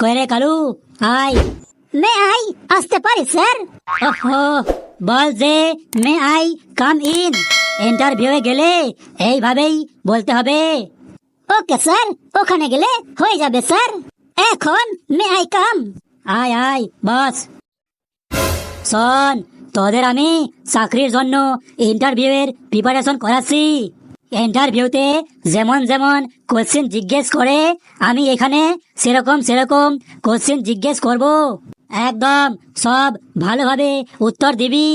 কয়রে কালু আয়। May I, আসতে পারি, স্যার? ওহো, বল যে, may I, come in. Interview গেলে এইভাবেই বলতে হবে। ওকে, স্যার, ওখানে গেলে হয়ে যাবে, স্যার। এখন মে আই কাম। আয় আয়, বস। শোন, তোদের আমি চাকরির জন্য ইন্টারভিউয়ের প্রিপারেশন করাচ্ছি। ইন্টারভিউতে যেমন যেমন কোশ্চেন জিজ্ঞেস করে আমি এখানে সেরকম সেরকম কোশ্চেন জিজ্ঞেস করব। একদম সব ভালোভাবে উত্তর দিবি।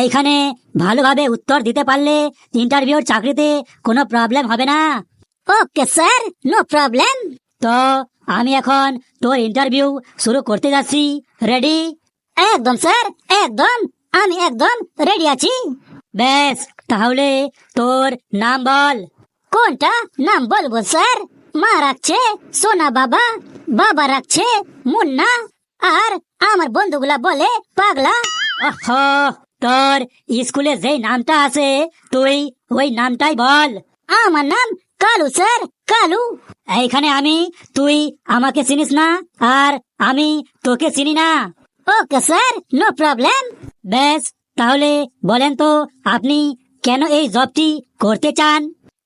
এইখানে ভালোভাবে উত্তর দিতে পারলে ইন্টারভিউর চাকরিতে কোনো প্রবলেম হবে না। ওকে স্যার নো প্রবলেম তো আমি এখন তোর ইন্টারভিউ শুরু করতে যাচ্ছি। রেডি একদম স্যার একদম আমি একদম রেডি আছি। বেশ তাহলে তোর নাম বল। কোনটা? নাম বলব স্যার। মা রাখছে সোনা বাবা বাবা রাখছে মুন্না আর আমার বন্ধুগুলা বলে পাগলা। তোর স্কুলে যেই নামটা আছে তুই ওই নামটাই বল। আমার নাম কালু স্যার কালু। এইখানে আমি তুই আমাকে চিনিস না আর আমি তোকে চিনি না। Okay sir no problem. বেশ তাহলে বলেন তো আপনি কেন এই জবটি করতে চান?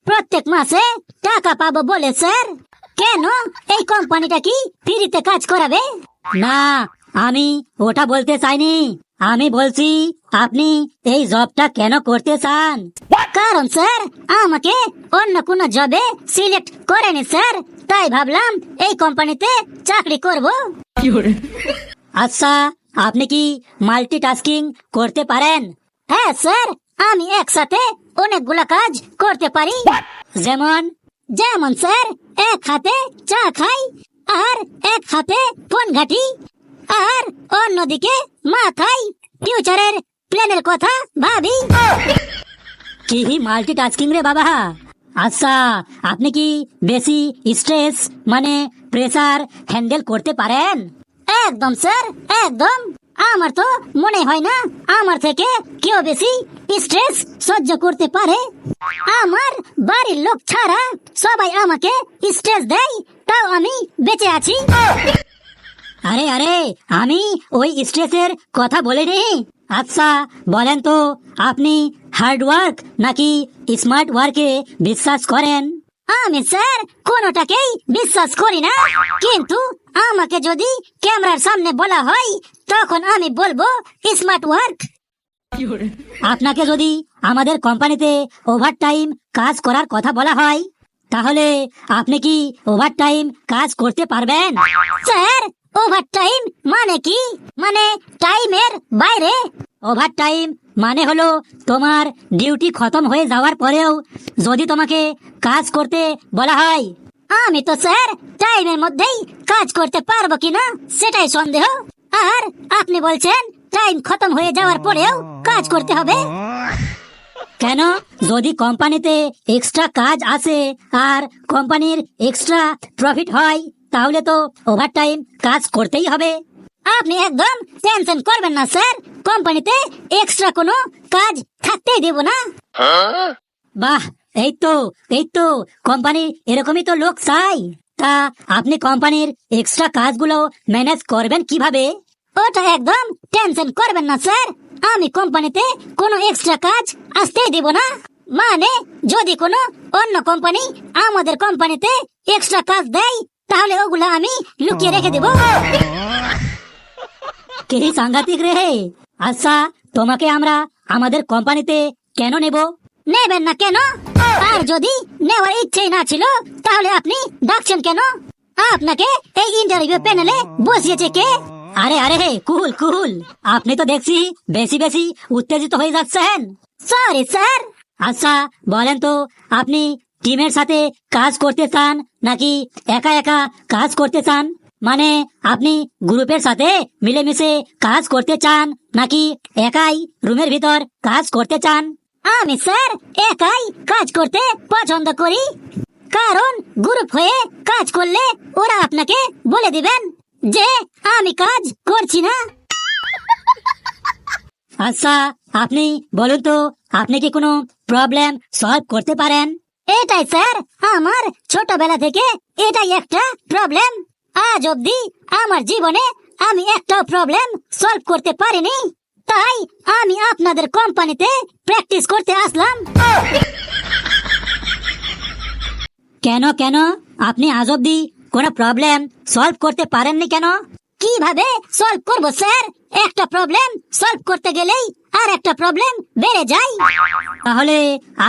প্রত্যেক মাসে টাকা পাবো বলে স্যার। কেন? এই কোম্পানিটা কি ফ্রিতে কাজ করাবে? না আমি ওটা বলতে চাইনি। আমি বলছি আপনি এই জবটা কেন করতে চান? কারণ স্যার আমাকে অন্য কোনো জবে সিলেক্ট করেনি স্যার। তাই ভাবলাম এই কোম্পানিতে চাকরি করব। আচ্ছা আপনি কি মাল্টিটাস্কিং করতে পারেন? হ্যাঁ স্যার আমি একসাথে অনেকগুলা কাজ করতে পারি। যেমন যেমন স্যার এক হাতে চা খাই আর এক হাতে ফোন ঘাটি আর অন্যদিকে মাথায় ফিউচারের প্ল্যানের কথা ভাবি। কি মাল্টিটাস্কিং রে বাবা? আচ্ছা আপনি কি বেশি স্ট্রেস মানে প্রেসার হ্যান্ডেল করতে পারেন? একদম স্যার একদম। আমার তো মনে হয় না আমার থেকে কেউ বেশি স্ট্রেস সহ্য করতে পারে। আমার বাড়ির লোক ছাড়া সবাই আমাকে স্ট্রেস দেয়, তাও আমি বেঁচে আছি। আরে আরে, আমি ওই স্ট্রেসের কথা বলে বলিনি। আচ্ছা বলেন তো, আপনি হার্ড ওয়ার্ক নাকি স্মার্ট ওয়ার্কে বিশ্বাস করেন? আমি স্যার, কোনোটাকেই বিশ্বাস করি না। কিন্তু আমাকে যদি ক্যামেরার সামনে বলা হয় তখন আমি বলব স্মার্ট ওয়ার্ক আপনাকে যদি আমাদের কোম্পানিতে ওভার টাইম কাজ করার কথা বলা হয়, তাহলে আপনি কি ওভার টাইম কাজ করতে পারবেন? স্যার ওভার টাইম মানে কি? মানে টাইমের বাইরে। ওভার টাইম মানে হলো তোমার ডিউটি খতম হয়ে যাওয়ার পরেও যদি তোমাকে কাজ করতে বলা হয়। আমি তো, স্যার, টাইমের মধ্যেই কাজ করতে পারব কিনা, সেটাই সন্দেহ। আর আপনি বলছেন টাইম খতম হয়ে যাওয়ার পরেও কাজ করতে হবে? কেন? যদি কোম্পানিতে এক্সট্রা কাজ আছে আর কোম্পানির এক্সট্রা প্রফিট হয় তাহলে তো ওভার টাইম কাজ করতেই হবে। আপনি একদম টেনশন করবেন না স্যার কোম্পানিতে এক্সট্রা কোনো কাজ থাকতেই দেব না। বাহ এই তো এই তো। কোম্পানি এরকমই তো লোক চাই। তা আপনি কোম্পানির এক্সট্রা কাজগুলো ম্যানেজ করবেন কীভাবে? ওটা একদম টেনশন করবেন না স্যার আমি কোম্পানিতে কোনো এক্সট্রা কাজ আসতেই দেব না। মানে যদি কোনো অন্য কোম্পানি আমাদের কোম্পানিতে এক্সট্রা কাজ দেয়, তাহলে ওগুলো আমি লুকিয়ে রেখে দেব। কে সাংঘাতিক রে? আচ্ছা তোমাকে আমরা আমাদের কোম্পানিতে কেন নেব? নেবেন না কেন? আর যদি নেওয়ার ইচ্ছেই না ছিল, তাহলে আপনি ডাকছেন কেন? আপনাকে এই ইন্টারভিউ প্যানেলে বসিয়েছে কে? আরে আরে হে কুল কুল আপনি তো দেখছি বেশি বেশি উত্তেজিত হয়ে যাচ্ছেন। সরি স্যার আচ্ছা বলেন তো, আপনি টিমের সাথে কাজ করতে চান নাকি একা একা কাজ করতে চান? মানে আপনি গ্রুপের সাথে মিলেমিশে কাজ করতে চান নাকি একাই রুমের ভিতর কাজ করতে চান? আমি, স্যার, একাই কাজ করতে পছন্দ করি। কারণ গ্রুপ হয়ে কাজ করলে ওরা আপনাকে বলে দিবেন যে আমি কাজ করছি না। আচ্ছা আপনি বলুন তো, আপনি কি কোনো প্রবলেম সলভ করতে পারেন? এটাই, স্যার, আমার ছোটবেলা থেকে এটাই একটা প্রবলেম আজ অবধি আমার জীবনে আমি একটা প্রবলেম সলভ করতে পারিনি। তাই আমি আপনাদের কোম্পানিতে প্র্যাকটিস করতে আসলাম। কেন কেন? আপনি আজ অব্দি কোনো প্রবলেম সলভ করতে পারেননি কেন? কীভাবে সলভ করব, স্যার? একটা প্রবলেম সলভ করতে গেলেই আর একটা প্রবলেম বেড়ে যায়। তাহলে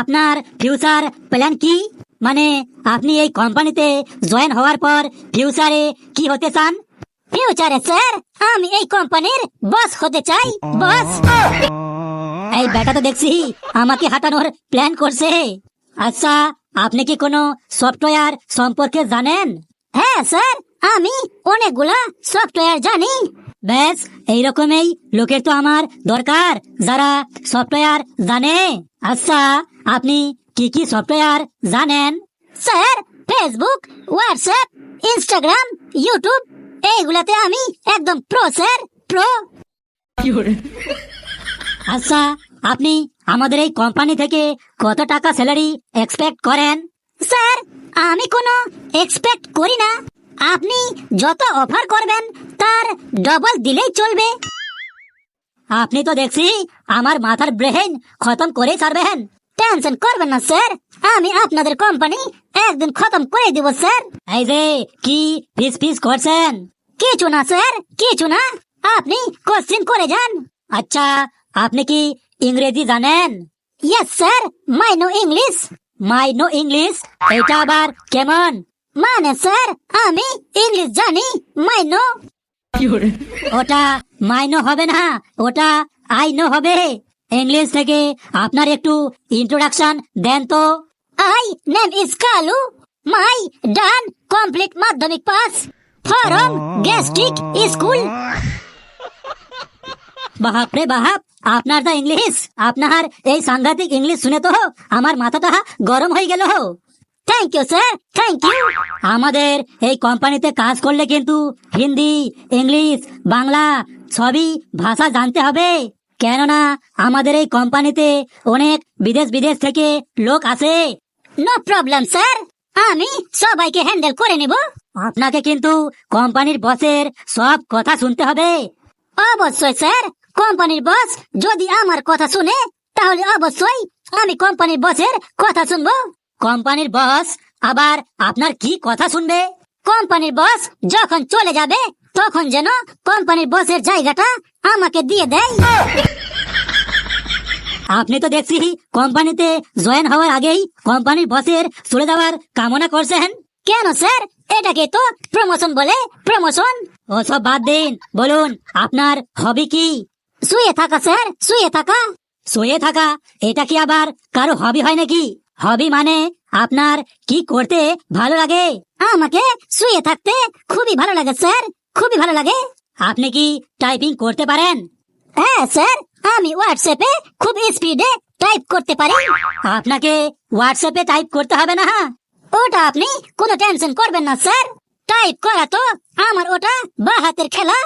আপনার ফিউচার প্ল্যান কি? মানে আপনি এই কোম্পানিতে জয়েন হওয়ার পর ফিউচারে কি হতে চান? ফিউচারে স্যার আমি এই কোম্পানির বস হতে চাই বস এই বেটা তো দেখছি, আমাকে হাঁটানোর প্ল্যান করছে। আচ্ছা আপনি কি কোনো সফটওয়্যার সম্পর্কে জানেন? হ্যাঁ স্যার আমি অনেকগুলা সফটওয়্যার জানি। ব্যাস, এইরকমই লোকের তো আমার দরকার, যারা সফটওয়্যার জানে। আচ্ছা আপনি কি কি সফটওয়্যার জানেন? Sir Facebook WhatsApp Instagram YouTube এইগুলাতে আমি একদম প্রো স্যার প্রো আচ্ছা আপনি আমাদের এই কোম্পানি থেকে কত টাকা স্যালারি এক্সপেক্ট করেন? স্যার আমি কোনো এক্সপেক্ট করি না। আপনি যত অফার করবেন তার ডবল দিলেই চলবে। আপনি তো দেখছি আমার মাথার ব্রেন খতম করে ছাড়বেন। টেনশন করবেন না স্যার আমি আপনাদের কোম্পানি একদিন খতম করে দিব স্যার এই যে কি ফিস ফিস করছেন? কিছু না স্যার? কিছু না আপনি কোশ্চিন করে যান। আচ্ছা আপনি কি ইংরেজি জানেন? Yes sir, my no English. My no English এটা আবার কেমন? মানে স্যার, আমি ইংলিশ জানি, মাই নো। ওটা মাইনো হবে না, ওটা আইনো হবে। ইংলিশ থেকে আপনার একটু ইন্ট্রোডাকশন দেন তো। I name is Kalu. My done complete Madhyamik pass. From gastric school বাহাপ রে বাহাপ আপনার দা ইংলিশ। আপনার এই সাংঘাতিক ইংলিশ শুনে তো আমার মাথাটা গরম হয়ে গেল thank you sir thank you আমাদের এই কোম্পানিতে কাজ করলে কিন্তু হিন্দি ইংলিশ বাংলা সবই ভাষা জানতে হবে। কেননা আমাদের এই কোম্পানিতে অনেক বিদেশ বিদেশ থেকে লোক আসে। নো প্রবলেম স্যার আমি সবাইকে হ্যান্ডেল করে নেব। আপনাকে কিন্তু কোম্পানির বসের সব কথা শুনতে হবে। অবশ্যই, স্যার। কোম্পানির বস যদি আমার কথা শুনে, তাহলে অবশ্যই আমি কোম্পানির বসের কথা শুনব। কোম্পানির বস আবার আপনার কি কথা শুনবে? কোম্পানির বস যখন চলে যাবে, তখন যেন কোম্পানির বসের জায়গাটা আমাকে দিয়ে দেয়। আপনি তো দেখছি কোম্পানিতে জয়েন হওয়ার আগেই কোম্পানির বসের চলে যাওয়ার কামনা করছেন। কেন, স্যার? এটাকে তো প্রমোশন বলে প্রমোশন ওসব বাদ দিন, বলুন, আপনার হবি কি? শুয়ে থাকা স্যার শুয়ে থাকা। শুয়ে থাকা, এটা কি আবার কারও হবি হয় নাকি? হবি মানে আপনার কি করতে ভালো লাগে? আমাকে শুয়ে থাকতে খুবই ভালো লাগে স্যার খুবই ভালো লাগে। আপনি কি টাইপিং করতে পারেন? হ্যাঁ স্যার আমি হোয়াটসঅ্যাপে খুব স্পিডে টাইপ করতে পারি। আপনাকে হোয়াটসঅ্যাপে টাইপ করতে হবে না ওটা আপনি কোনো টেনশন করবেন না স্যার টাইপ করা তো আমার ওটা বা হাতের খেলা।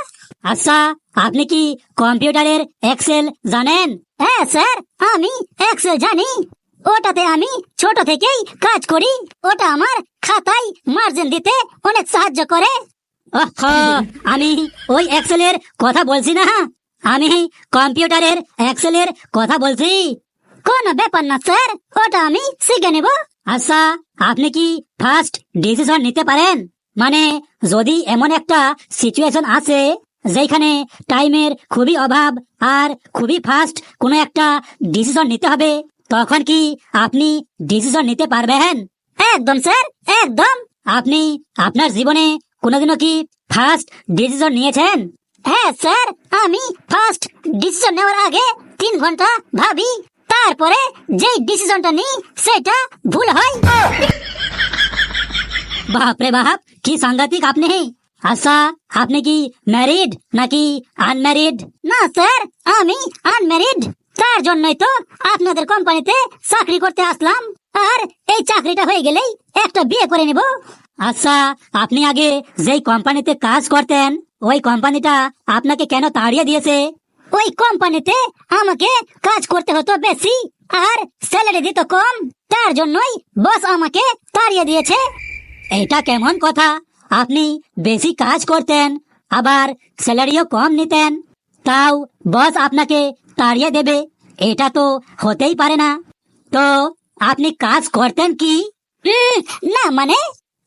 আচ্ছা আপনি কি কম্পিউটারের এক্সেল জানেন? হ্যাঁ স্যার আমি এক্সেল জানি। ওটাতে আমি ছোট থেকেই কাজ করি। ওটা আমার খাতায় মার্জিন দিতে অনেক সাহায্য করে। আমি ওই এক্সেলের কথা বলছি না। আমি কম্পিউটারের এক্সেলের কথা বলছি। কোনো ব্যাপার না স্যার ওটা আমি শিখে নেব। আচ্ছা আপনি কি ফার্স্ট ডিসিশন নিতে পারেন? মানে যদি এমন একটা সিচুয়েশন আছে, যেখানে টাইমের খুবই অভাব আর খুবই ফাস্ট কোনো একটা ডিসিশন নিতে হবে, তখন কি আপনি ডিসিশন নিতে পারবেন? একদম স্যার একদম। আপনি আপনার জীবনে কোনোদিনও কি ফার্স্ট ডিসিশন নিয়েছেন? হ্যাঁ স্যার আমি ফার্স্ট ডিসিশন নেওয়ার আগে তিন ঘণ্টা ভাবি। তারপরে যে ডিসিশনটা নিই, সেটা ভুল হয়। বাপরে বাপ, কি সাংঘাতিক আপনি। আচ্ছা আপনি কি ম্যারিড নাকি আনম্যারিড না স্যার আমি আনম্যারিড তার জন্যই তো আপনাদের কোম্পানিতে চাকরি করতে আসলাম। আর এই চাকরিটা হয়ে গেলেই একটা বিয়ে করে নেব। আচ্ছা আপনি আগে যেই কোম্পানিতে কাজ করতেন, ওই কোম্পানিটা আপনাকে কেন তাড়িয়ে দিয়েছে? ওই কোম্পানিতে আমাকে কাজ করতে হতো বেশি, আর স্যালারি দিত কম, তার জন্যই বস আমাকে তাড়িয়ে দিয়েছে। এটা কেমন কথা? আপনি বেশি কাজ করতেন, আবার স্যালারিও কম নিতেন, তাও বস আপনাকে তাড়িয়ে দেবে, এটা তো হতেই পারে না। তো আপনি কাজ করতেন কি? না মানে?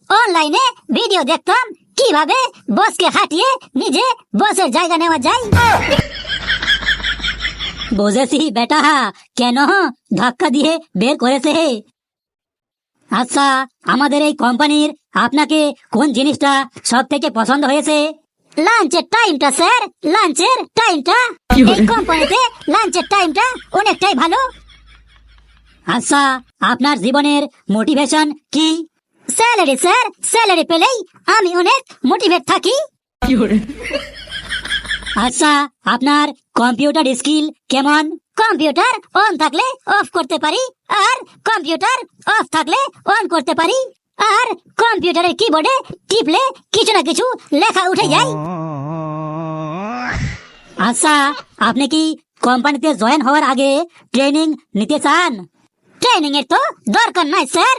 অনলাইনে ভিডিও দেখতাম কীভাবে বসকে হাঁটিয়ে নিজে বসের জায়গা নেওয়া যায়। বুঝেছি বেটা। কেন? ধাক্কা দিয়ে বের করেছে আচ্ছা আমাদের এই কোম্পানির আপনাকে কোন জিনিসটা সব থেকে পছন্দ হয়েছে? লাঞ্চের টাইমটা স্যার। লাঞ্চের টাইমটা। এই কোম্পানিতে লাঞ্চের টাইমটা অনেকটাই ভালো। আচ্ছা আপনার জীবনের মোটিভেশন কি? Salary sir. স্যালারি পেলেই আমি অনেক মোটিভেট থাকি। আচ্ছা আপনার কম্পিউটার স্কিল কেমন? কম্পিউটার অন থাকলে অফ করতে পারি আর কম্পিউটার অফ থাকলে অন করতে পারি আর কম্পিউটারের কিবোর্ডে টিপলে কিছু না কিছু লেখা উঠে যায়। আচ্ছা আপনি কি কোম্পানিতে জয়েন হওয়ার আগে ট্রেনিং নিতে চান? ট্রেনিং এর তো দরকার নাই স্যার।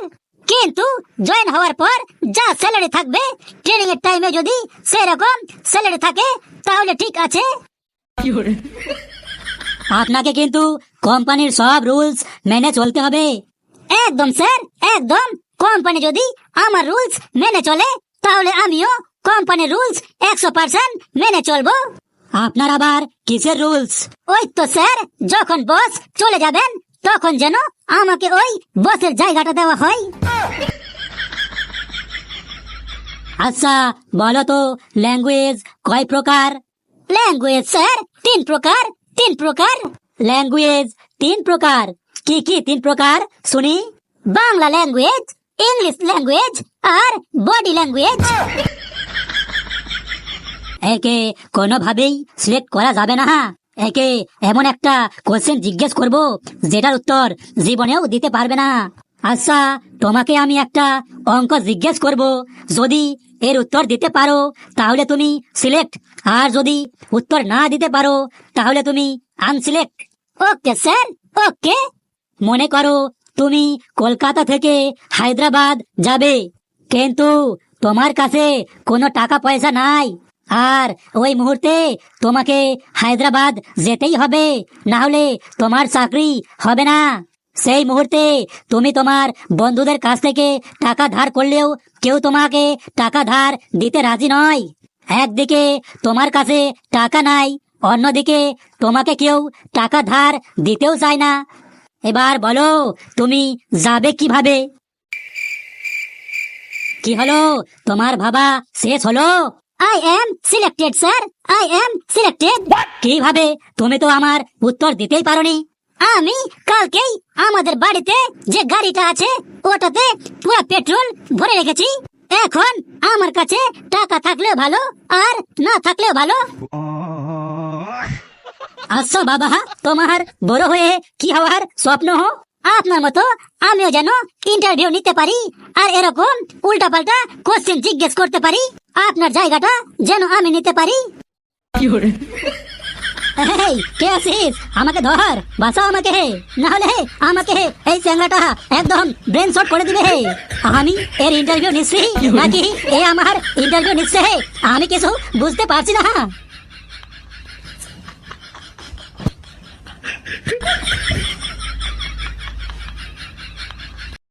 কিন্তু জয়েন হওয়ার পর যা স্যালারি থাকবে ট্রেনিং এর টাইমে যদি সেরকম স্যালারি থাকে, তাহলে ঠিক আছে। আপনাকে কিন্তু কোম্পানির সব রুলস মেনে চলতে হবে। একদম স্যার একদম। কোম্পানি যদি আমার রুলস মেনে চলে, তাহলে আমিও কোম্পানির রুলস একশো পার্সেন্ট মেনে চলবো। আপনার আবার কিসের রুলস ওই তো স্যার যখন বস চলে যাবেন, তখন যেন আমাকে ওই বসের জায়গাটা দেওয়া হয়। আচ্ছা বলো তো ল্যাঙ্গুয়েজ কয় প্রকার? ল্যাঙ্গুয়েজ স্যার তিন প্রকার তিন প্রকার। ল্যাঙ্গুয়েজ তিন প্রকার। কি কি তিন প্রকার? শুনি। বাংলা ল্যাঙ্গুয়েজ ইংলিশ ল্যাঙ্গুয়েজ আর বডি ল্যাঙ্গুয়েজ একে কোনোভাবেই সিলেক্ট করা যাবে না একে এমন একটা কোশ্চেন জিজ্ঞেস করব যেটার উত্তর জীবনেও দিতে পারবে না। আচ্ছা তোমাকে আমি একটা অঙ্ক জিজ্ঞেস করব। যদি এর উত্তর দিতে পারো, তাহলে তুমি সিলেক্ট। আর যদি উত্তর না দিতে পারো, তাহলে তুমি আনসিলেক্ট ওকে, স্যার, ওকে। মনে করো তুমি কলকাতা থেকে হায়দ্রাবাদ যাবে, কিন্তু তোমার কাছে কোনো টাকা পয়সা নাই। আর ওই মুহূর্তে তোমাকে হায়দ্রাবাদ যেতেই হবে না হলে তোমার চাকরি হবে না। সেই মুহূর্তে তুমি তোমার বন্ধুদের কাছ থেকে টাকা ধার করলেও কেউ তোমাকে টাকা ধার দিতে রাজি নয়। একদিকে তোমার কাছে টাকা নাই অন্যদিকে তোমাকে কেউ টাকা ধার দিতেও চায় না। এবার বলো তুমি যাবে কীভাবে? কি হলো? তোমার ভাবা শেষ হলো? I am selected sir I am selected কীভাবে? তুমি তো আমার উত্তর দিতেই পারোনি। আমি কালকেই আমাদের বাড়িতে যে গাড়িটা আছে, ওটাতে পুরো পেট্রোল ভরে রেখেছি। এখন আমার কাছে টাকা থাকলেও ভালো আর না থাকলেও ভালো। আচ্ছা বাবা, তোমার বড় হয়ে কি হওয়ার স্বপ্ন? হো আপনার মতো আমিও যেন ইন্টারভিউ নিতে পারি আর এরকম উল্টাপাল্টা কোশ্চেন জিজ্ঞেস করতে পারি। আপনার জায়গাটা যেন আমি নিতে পারি। এই কে আছিস? আমাকে ধর বাঁচা আমাকে হে। নাহলে হে, আমাকে হে। এই চ্যাংড়াটা একদম ব্রেন শট করে দিবে হে। আমি এর ইন্টারভিউ নিচ্ছি নাকি এ আমার ইন্টারভিউ নিচ্ছে হে? আমি কিছু বুঝতে পারছি না।